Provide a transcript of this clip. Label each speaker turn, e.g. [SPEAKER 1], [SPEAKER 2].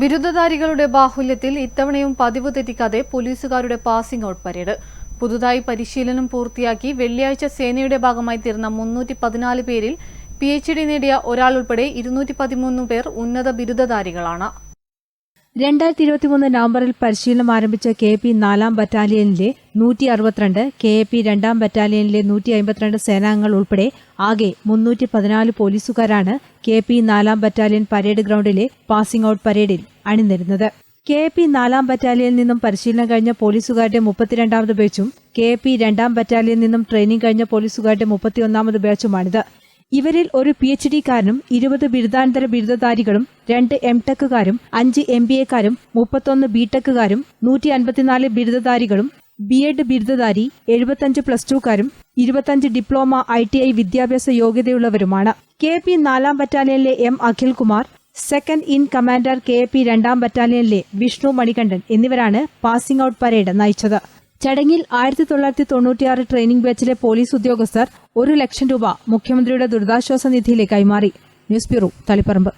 [SPEAKER 1] ബിരുദധാരികളുടെ ബാഹുല്യത്തിൽ ഇത്തവണയും പതിവ് തെറ്റിക്കാതെ പോലീസുകാരുടെ പാസിംഗ് ഔട്ട് പരേഡ്. പുതുതായി പരിശീലനം പൂർത്തിയാക്കി വെള്ളിയാഴ്ച സേനയുടെ ഭാഗമായി തീർന്ന മുന്നൂറ്റി പതിനാല് പേരിൽ പി എച്ച് ഡി നേടിയ ഒരാൾ ഉൾപ്പെടെ ഇരുന്നൂറ്റി പതിമൂന്ന് പേർ ഉന്നത ബിരുദധാരികളാണ്.
[SPEAKER 2] രണ്ടായിരത്തി ഇരുപത്തിമൂന്ന് നവംബറിൽ പരിശീലനം ആരംഭിച്ച കെ പി നാലാം ബറ്റാലിയനിലെ നൂറ്റി അറുപത്തിരണ്ട് കെ പി രണ്ടാം ബറ്റാലിയനിലെ നൂറ്റി അമ്പത്തിരണ്ട് സേനാംഗങ്ങൾ ഉൾപ്പെടെ ആകെ മുന്നൂറ്റി പതിനാല് പോലീസുകാരാണ് കെ പി നാലാം ബറ്റാലിയൻ പരേഡ് ഗ്രൗണ്ടിലെ പാസിംഗ് ഔട്ട് പരേഡിൽ അണിനിരുന്നത്. കെ പി നാലാം ബറ്റാലിയനിൽ നിന്നും പരിശീലനം കഴിഞ്ഞ പോലീസുകാരുടെ മുപ്പത്തിരണ്ടാമത് ബാച്ചും കെ പി രണ്ടാം ബറ്റാലിയനിൽ നിന്നും ട്രെയിനിംഗ് കഴിഞ്ഞ പോലീസുകാരുടെ മുപ്പത്തിയൊന്നാമത് ബാച്ചുമാണിത്. ഇവരിൽ ഒരു പി എച്ച് ഡിക്കാരനും ഇരുപത് ബിരുദാനന്തര ബിരുദധാരികളും രണ്ട് എം ടെക്കുകാരും അഞ്ച് എം ബി എക്കാരും മുപ്പത്തൊന്ന് ബി ടെക്കുകാരും നൂറ്റി അൻപത്തിനാല് ബിരുദധാരികളും ബി എഡ് ബിരുദധാരി എഴുപത്തഞ്ച് പ്ലസ് ടുക്കാരും ഇരുപത്തഞ്ച് ഡിപ്ലോമ ഐ ടി ഐ വിദ്യാഭ്യാസ യോഗ്യതയുള്ളവരുമാണ്. കെ പി നാലാം ബറ്റാലിയനിലെ M Akhilkumar second in commander K P രണ്ടാം ബറ്റാലിയനിലെ വിഷ്ണു മണികണ്ഠൻ എന്നിവരാണ് പാസിംഗ് ഔട്ട് പരേഡ് നയിച്ചത്. ചടങ്ങിൽ ആയിരത്തി തൊള്ളായിരത്തി തൊണ്ണൂറ്റിയാറ് ട്രെയിനിംഗ് ബാച്ചിലെ പോലീസ് ഉദ്യോഗസ്ഥർ ഒരു ലക്ഷം രൂപ മുഖ്യമന്ത്രിയുടെ ദുരിതാശ്വാസ നിധിയിലേക്ക് കൈമാറി. News bureau Taliparamba.